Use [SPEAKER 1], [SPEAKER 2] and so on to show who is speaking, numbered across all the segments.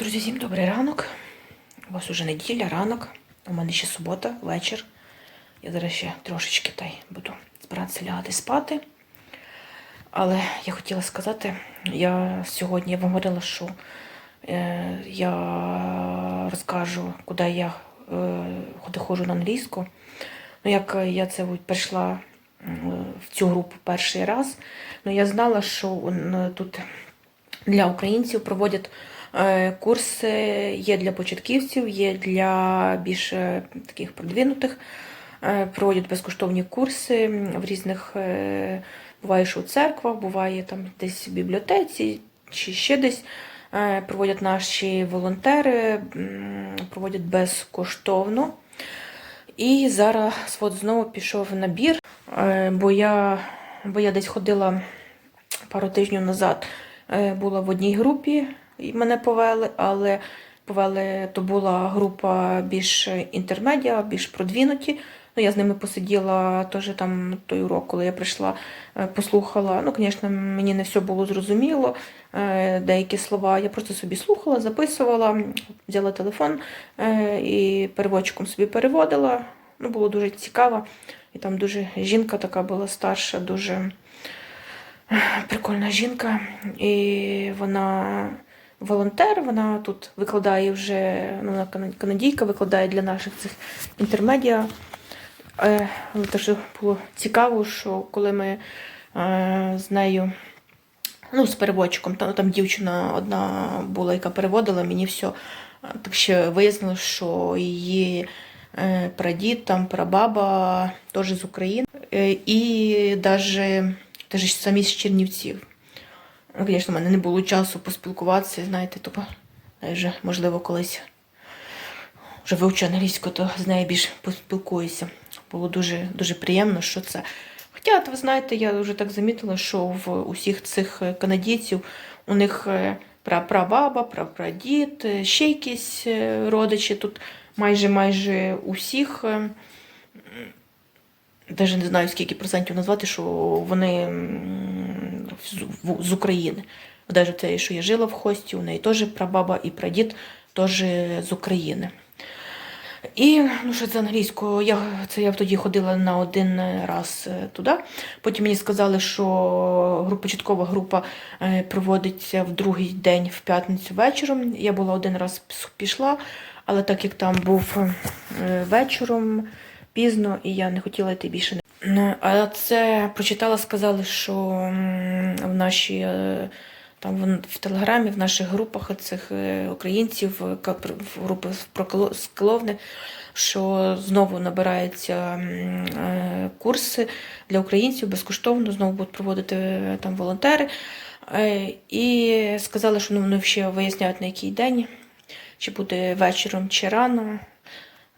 [SPEAKER 1] Друзі, всім добрий ранок. У вас уже неділя, ранок. У мене ще субота, вечір. Я зараз ще трошечки та буду збиратися лягати спати. Але я хотіла сказати, я сьогодні вам говорила, що е, я розкажу, куди я е, куди ходжу на англійську. Ну, як я це прийшла м, в цю групу перший раз, ну я знала, що тут для українців проводять е, курси, є для початківців, є для більш е, таких продвинутих. Е, Проводять безкоштовні курси в різних, е, буває, що у церквах, буває там десь в бібліотеці чи ще десь. Е, Проводять наші волонтери, проводять безкоштовно. І зараз от знову пішов набір, е, бо я, бо я десь ходила пару тижнів назад, е, була в одній групі, мене повели, але повели, то була група більш інтермедіа, більш продвинуті. Ну, я з ними посиділа теж там той урок, коли я прийшла, е, послухала. Ну, звісно, мені не все було зрозуміло. е, Деякі слова я просто собі слухала, записувала, взяла телефон е, і переводчиком собі переводила. Ну, було дуже цікаво. І там дуже жінка така була старша, дуже прикольна жінка. І вона волонтер, вона тут викладає вже, ну, вона кана- канадійка, викладає для наших цих інтермедіа. Е, Але те, було цікаво, що коли ми е, з нею, ну, з переводчиком, там, там дівчина одна була, яка переводила мені все. Так ще вияснилось, що її е, прадід, там прабаба теж з України. І навіть, навіть самі з Чернівців. Ну, Звісно, в мене не було часу поспілкуватися, знаєте, тобто, вже, можливо, колись вже вивчу англійську, то з нею більш поспілкуюся. Було дуже, дуже приємно, що це. Хоча, ви знаєте, я вже так замітила, що в усіх цих е, канадійців у них е, прапрабаба, прапрадід, е, ще якісь родичі. Тут майже майже усіх, навіть не знаю скільки процентів назвати, що вони з, України. Навіть те, що я жила в хості, у неї теж прабаба і прадід теж з України. І ну, що це англійською, я, це я тоді ходила на один раз е, туди. Потім мені сказали, що група, початкова група е, проводиться в другий день в п'ятницю вечором. Я була один раз пішла, але так як там був е, вечором пізно, і я не хотіла йти більше. Ну, А це прочитала, сказали, що в нашій е, там в, телеграмі, в наших групах цих е, українців, е, в групи Коло- що знову набираються курси для українців безкоштовно, знову будуть проводити там волонтери. І сказали, що ну, вони ще виясняють на який день, чи буде вечором, чи рано.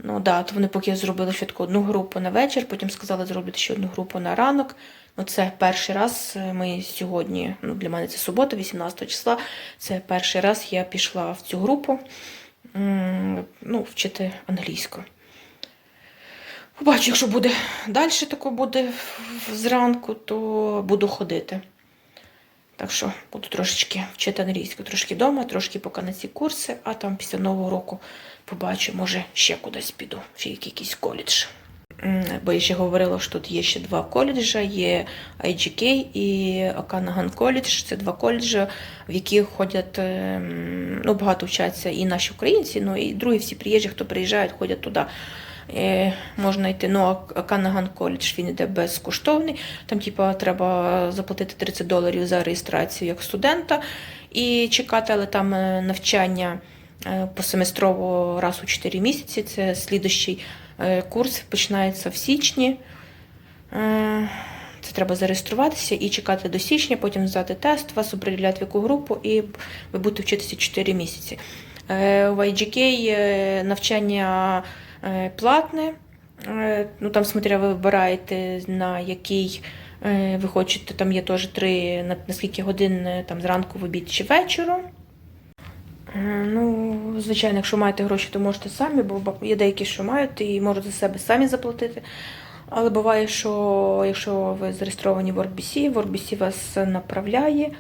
[SPEAKER 1] Ну да, то вони поки зробили швидко одну групу на вечір, потім сказали зробити ще одну групу на ранок. Ну, це перший раз е, ми сьогодні, ну для мене це субота, 18 числа. Це перший раз я пішла в цю групу ну, вчити англійську. Побачу, якщо буде далі тако буде зранку, то буду ходити. Так що буду трошечки вчити англійську, трошки вдома, трошки поки на ці курси, а там після нового року побачу, може ще кудись піду, ще якийсь коледж. Бо я ще говорила, що тут є ще два коледжа: є IGK і Оканаган коледж. Це два коледжі, в які ходять ем, ну, багато вчаться і наші українці, ну і другі всі приїжджі, хто приїжджають, ходять туди. Можна йти. Ну, Оканаган коледж він йде безкоштовний. Там, типа, треба заплатити 30 доларів за реєстрацію як студента і чекати, але там е, навчання е, посеместрово раз у 4 місяці. Це слідущий е, курс починається в січні. Це треба зареєструватися і чекати до січня, потім здати тест, вас определять в яку групу, і ви будете вчитися 4 місяці. В IGK навчання платне. Е, Ну, там, смотря, ви вибираєте, на який е, ви хочете, там є теж три, на, на скільки годин е, там, зранку, в обід чи вечором. Е, Ну, звичайно, якщо маєте гроші, то можете самі, бо є деякі, що мають, і можуть за себе самі заплатити. Але буває, що якщо ви зареєстровані в WorkBC, WorkBC вас направляє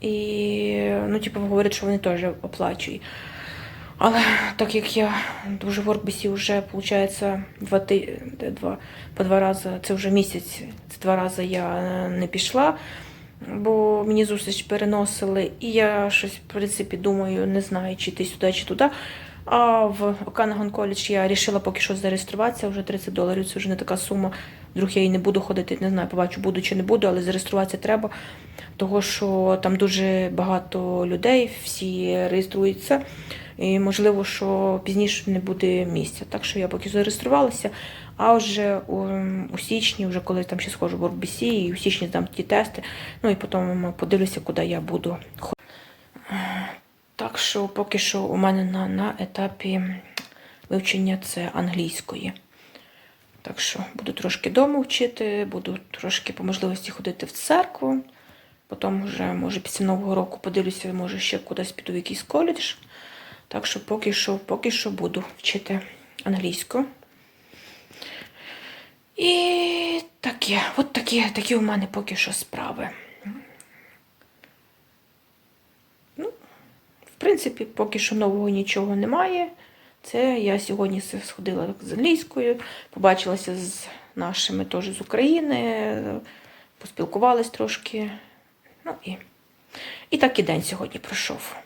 [SPEAKER 1] і ну, типу, говорять, що вони теж оплачують. Але так як я дуже в Орбісі вже, виходить, два, два, по два рази, це вже місяць, це два рази я е, не пішла, бо мені зустріч переносили, і я щось, в принципі, думаю, не знаю, чи йти сюди, чи туди. А в Оканагон коледж я вирішила поки що зареєструватися, вже 30 доларів, це вже не така сума. Вдруг я і не буду ходити, не знаю, побачу, буду чи не буду, але зареєструватися треба, того що там дуже багато людей, всі реєструються. І можливо, що пізніше не буде місця. Так що я поки зареєструвалася, а вже у, у січні, вже коли там ще схожу в Орбісі, і у січні здам ті тести, ну і потім подивлюся, куди я буду ходити. Так що поки що у мене на, на етапі вивчення це англійської. Так що буду трошки вдома вчити, буду трошки по можливості ходити в церкву. Потім вже, може, після Нового року подивлюся, може ще кудись піду в якийсь коледж. Так що поки що, поки що буду вчити англійську. І таке, от такі, такі у мене поки що справи. Ну, в принципі, поки що нового нічого немає. Це я сьогодні сходила з англійською, побачилася з нашими теж з України, поспілкувалась трошки. Ну і, і так і день сьогодні пройшов.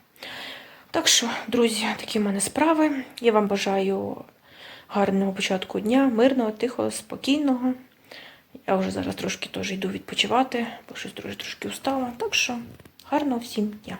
[SPEAKER 1] Так що, друзі, такі в мене справи. Я вам бажаю гарного початку дня, мирного, тихого, спокійного. Я вже зараз трошки теж йду відпочивати, бо щось дуже трошки устала. Так що гарного всім дня.